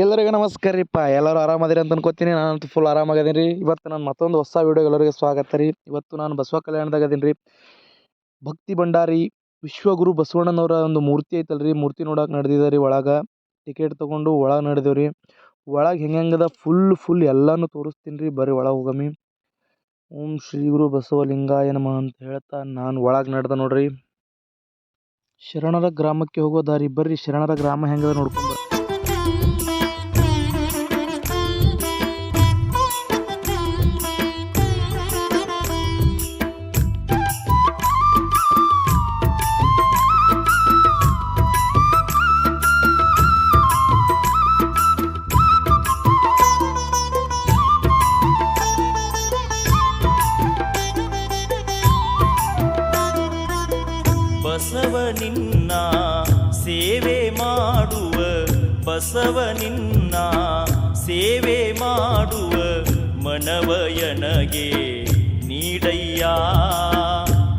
ಎಲ್ಲರಿಗೂ ನಮಸ್ಕಾರ ರೀಪ್ಪ ಎಲ್ಲರೂ ಆರಾಮದಿರಿ ಅಂತ ಅನ್ಕೋತೀನಿ ನಾನಂತೂ ಫುಲ್ ಆರಾಮಾಗದೀನಿ ರೀ. ಇವತ್ತು ನಾನು ಮತ್ತೊಂದು ಹೊಸ ವಿಡಿಯೋ ಎಲ್ಲರಿಗೆ ಸ್ವಾಗತ ರೀ. ಇವತ್ತು ನಾನು ಬಸವ ಕಲ್ಯಾಣದಾಗ ಅದೀನಿ ರೀ. ಭಕ್ತಿ ಭಂಡಾರಿ ವಿಶ್ವಗುರು ಬಸವಣ್ಣನವರ ಒಂದು ಮೂರ್ತಿ ಐತಲ್ರಿ. ಮೂರ್ತಿ ನೋಡಕ್ಕೆ ನಡೆದಿದೆ ರೀ ಒಳಗೆ. ಟಿಕೆಟ್ ತೊಗೊಂಡು ಒಳಗೆ ನಡೆದೇವು ರೀ. ಒಳಗೆ ಹೆಂಗೆ ಹೆಂಗದ ಫುಲ್ ಫುಲ್ ಎಲ್ಲನೂ ತೋರಿಸ್ತೀನಿ ರೀ. ಬರ್ರಿ ಒಳಗೆ ಹೋಗಮಿ. ಓಂ ಶ್ರೀ ಗುರು ಬಸವಲಿಂಗಾಯ ನಮಃ ಅಂತ ಹೇಳ್ತಾ ನಾನು ಒಳಗೆ ನಡೆದ ನೋಡ್ರಿ. ಶರಣರ ಗ್ರಾಮಕ್ಕೆ ಹೋಗೋ ದಾರಿ. ಬರ್ರಿ, ಶರಣರ ಗ್ರಾಮ ಹೆಂಗದ ನೋಡ್ಕೊಂಡು ಬಸವನಿನ್ನ ಸೇವೆ ಮಾಡುವ ಬಸವನಿನ್ನ ಸೇವೆ ಮಾಡುವ ಮನವಯನಗೆ ನೀಡಯ್ಯ.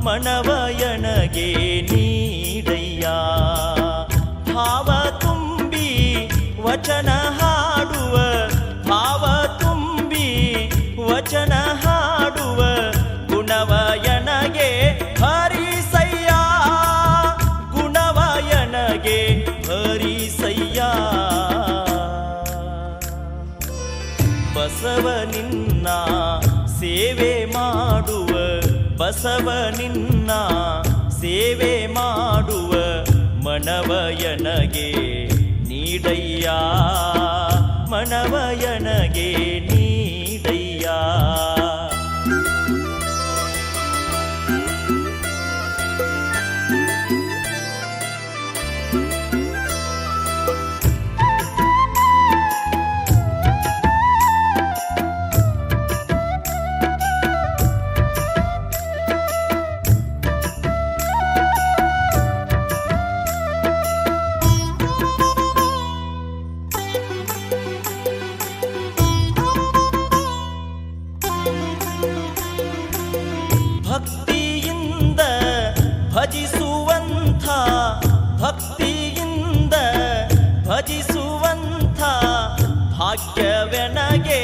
ಮನವಯನಗೆ ನೀಡಯ್ಯ. ಭಾವ ತುಂಬಿ ವಚನ ಗುಣವಯನಗೆ ಹರಿಸಯ್ಯ ಬಸವನಿನ್ನ ಸೇವೆ ಮಾಡುವ ಬಸವನಿನ್ನ ಸೇವೆ ಮಾಡುವ ಮನವಯನಗೆ ನೀಡಯ್ಯ. ಮನವಯನಗೆ ಭಕ್ತಿಯಿಂದ ಭಜಿಸುವಂಥ ಭಕ್ತಿಯಿಂದ ಭಜಿಸುವಂಥ ಭಾಗ್ಯವೆನಗೆ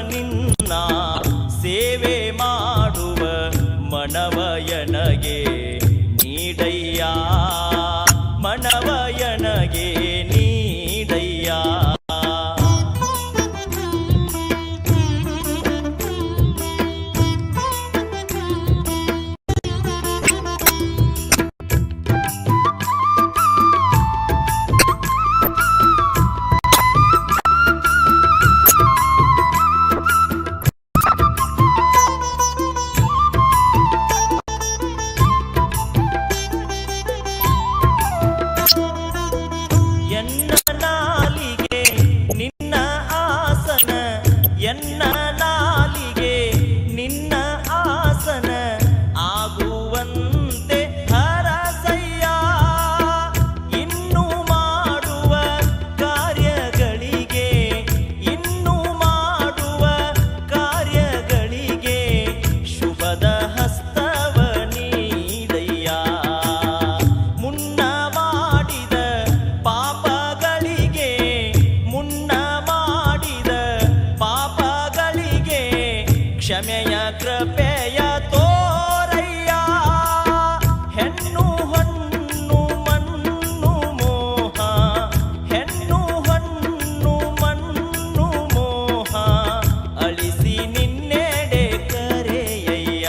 ಬಸವನಿನ್ನ ಸೇವೆ ಮಾಡುವ ಮನವಯನಗೆ என்ன ಕ್ಷಮೆಯ ಕೃಪೆಯ ತೋರಯ್ಯ. ಹೆಣ್ಣು ಹೊನ್ನು ಮಣ್ಣು ಮೋಹ. ಹೆಣ್ಣು ಹೊನ್ನು ಮಣ್ಣು ಮೋಹ. ಅಳಿಸಿ ನಿನ್ನೆಡೆ ಕರೆಯಯ್ಯ.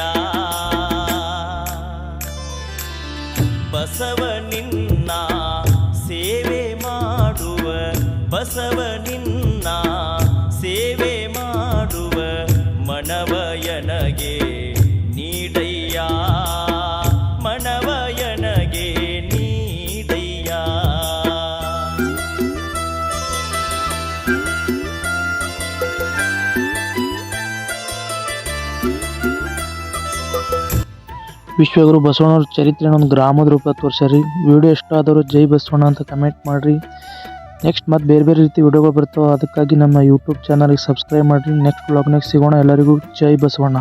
ಬಸವ ನಿನ್ನ ಸೇವೆ ಮಾಡುವ. ಬಸವ ನಿನ್ನ ಸೇವೆ ಮಾಡುವ ಮನವಯನಗೆ ನೀಡಯ್ಯ? ಮನವಯನಗೆ ನೀಡಯ್ಯ? ವಿಶ್ವಗುರು ಬಸವಣ್ಣವ್ರ ಚರಿತ್ರೆನ ಒಂದು ಗ್ರಾಮದ ರೂಪ ತೋರ್ಸ್ಯಾರಿ ವಿಡಿಯೋ ಇಷ್ಟ ಜೈ ಬಸವಣ್ಣ ಅಂತ ಕಮೆಂಟ್ ಮಾಡಿರಿ. ನೆಕ್ಸ್ಟ್ ಮತ್ತೆ ಬೇರೆ ಬೇರೆ ರೀತಿ ವಿಡಿಯೋಗಳು ಬರ್ತಾವೆ. ಅದಕ್ಕಾಗಿ ನಮ್ಮ ಯೂಟ್ಯೂಬ್ ಚಾನಲ್ಗೆ ಸಬ್ಸ್ಕ್ರೈಬ್ ಮಾಡಿರಿ. ನೆಕ್ಸ್ಟ್ ಬ್ಲಾಗ್ನಾಗ ಸಿಗೋಣ. ಎಲ್ಲರಿಗೂ ಜೈ ಬಸವಣ್ಣ.